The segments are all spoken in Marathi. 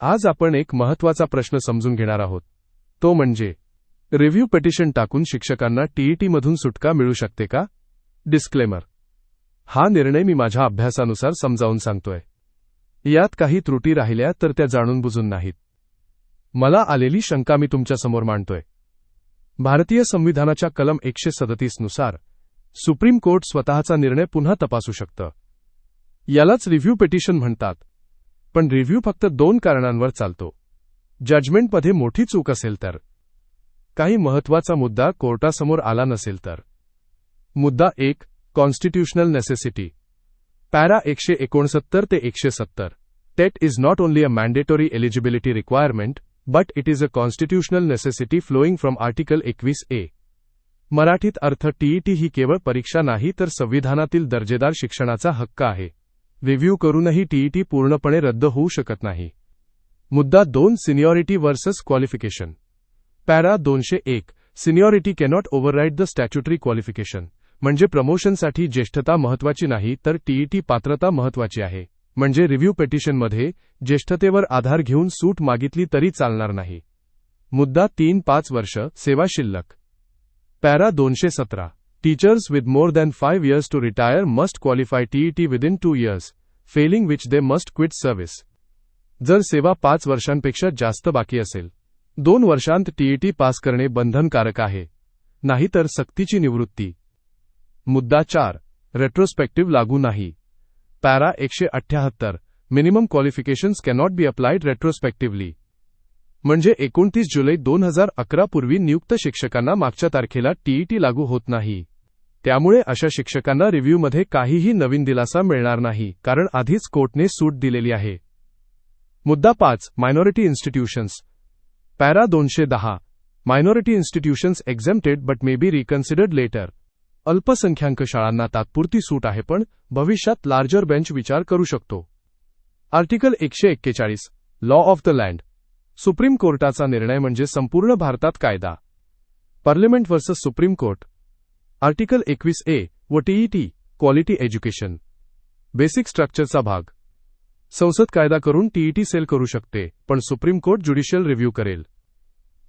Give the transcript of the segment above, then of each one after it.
आज आपण एक महत्त्वाचा प्रश्न समजून घेणार आहोत. तो म्हणजे रिव्ह्यू पिटिशन टाकून शिक्षकांना टीईटी मधून सुटका मिळू शकते का? डिस्क्लेमर हा निर्णय मी माझ्या अभ्यासानुसार समजावून सांगतोय. यात काही त्रुटी राहिल्या तर त्या जाणून बुजून नाहीत. मला आलेली शंका मी तुमच्यासमोर मांडतोय. भारतीय संविधानाच्या कलम एकशे सदतीसनुसार सुप्रीम कोर्ट स्वतःचा निर्णय पुन्हा तपासू शकतं. यालाच रिव्ह्यू पिटिशन म्हणतात. पण रिव्ह्यू फक्त दोन कारणांवर चालतो. जजमेंटमध्ये मोठी चूक असेल तर. काही महत्त्वाचा मुद्दा कोर्टासमोर आला नसेल तर. मुद्दा एक कॉन्स्टिट्यूशनल नेसेसिटी पॅरा एकशे एकोणसत्तर ते एकशे सत्तर. TET is not only a mandatory eligibility requirement but it is a constitutional necessity flowing from article एकवीस ए मराठीत अर्थ टीईटी ही केवळ परीक्षा नाही तर संविधानातील दर्जेदार शिक्षणाचा हक्क आहे. रिव्ह्यू करूनही टीईटी पूर्णपणे रद्द होऊ शकत नाही. मुद्दा दोन सिनियॉरिटी वर्सेस क्वालिफिकेशन. पॅरा दोनशे एक seniority cannot override the statutory qualification. म्हणजे प्रमोशनसाठी ज्येष्ठता महत्वाची नाही तर टीईटी पात्रता महत्वाची आहे. म्हणजे रिव्ह्यू पेटिशनमध्ये ज्येष्ठतेवर आधार घेऊन सूट मागितली तरी चालणार नाही. मुद्दा तीन पाच वर्ष सेवा शिल्लक. पॅरा दोनशे सतरा. teachers with more than five years to retire must qualify TET within two years failing which they must quit service जर सेवा पाच वर्षांपेक्षा जास्त बाकी असेल दोन वर्षांत टीईटी पास करणे बंधनकारक आहे नाहीतर सक्तीची निवृत्ती मुद्दा चार रेट्रोस्पेक्टिव्ह लागू नाही पॅरा एकशे अठ्याहत्तर minimum qualifications cannot be applied retrospectively म्हणजे एकोणतीस जुलै दोन हजार अकरा पूर्वी नियुक्त शिक्षकांना मागच्या तारखेला टीईटी लागू होत नाही. त्यामुळे अशा शिक्षकांना रिव्ह्यूमध्ये काहीही नवीन दिलासा मिळणार नाही कारण आधीच कोर्टने सूट दिलेली आहे. मुद्दा पाच मायनॉरिटी इन्स्टिट्यूशन्स. पॅरा दोनशे दहा. Minority institutions exempted but may be reconsidered later. अल्पसंख्याक शाळांना तात्पुरती सूट आहे पण भविष्यात लार्जर बेंच विचार करू शकतो. आर्टिकल एकशे एक्केचाळीस. Law of the land. Supreme कोर्टाचा निर्णय म्हणजे संपूर्ण भारतात कायदा. Parliament versus supreme court. Article एकवीस ए व टीईटी क्वालिटी एज्युकेशन. बेसिक स्ट्रक्चरचा भाग. संसद कायदा करून टीईटी सेल करू शकते पण सुप्रीम कोर्ट ज्युडिशियल रिव्ह्यू करेल.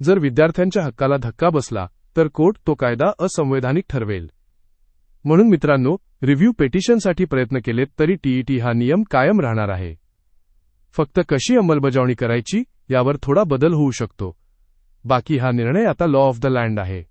जर विद्यार्थ्यांच्या हक्काला धक्का बसला तर कोर्ट तो कायदा असंवैधानिक ठरवेल. म्हणून मित्रांनो रिव्ह्यू पेटिशनसाठी प्रयत्न केलेत तरी टीईटी हा नियम कायम राहणार आहे. फक्त कशी अंमलबजावणी करायची यावर थोडा बदल होऊ शकतो. बाकी हा निर्णय आता लॉ ऑफ द लँड आहे.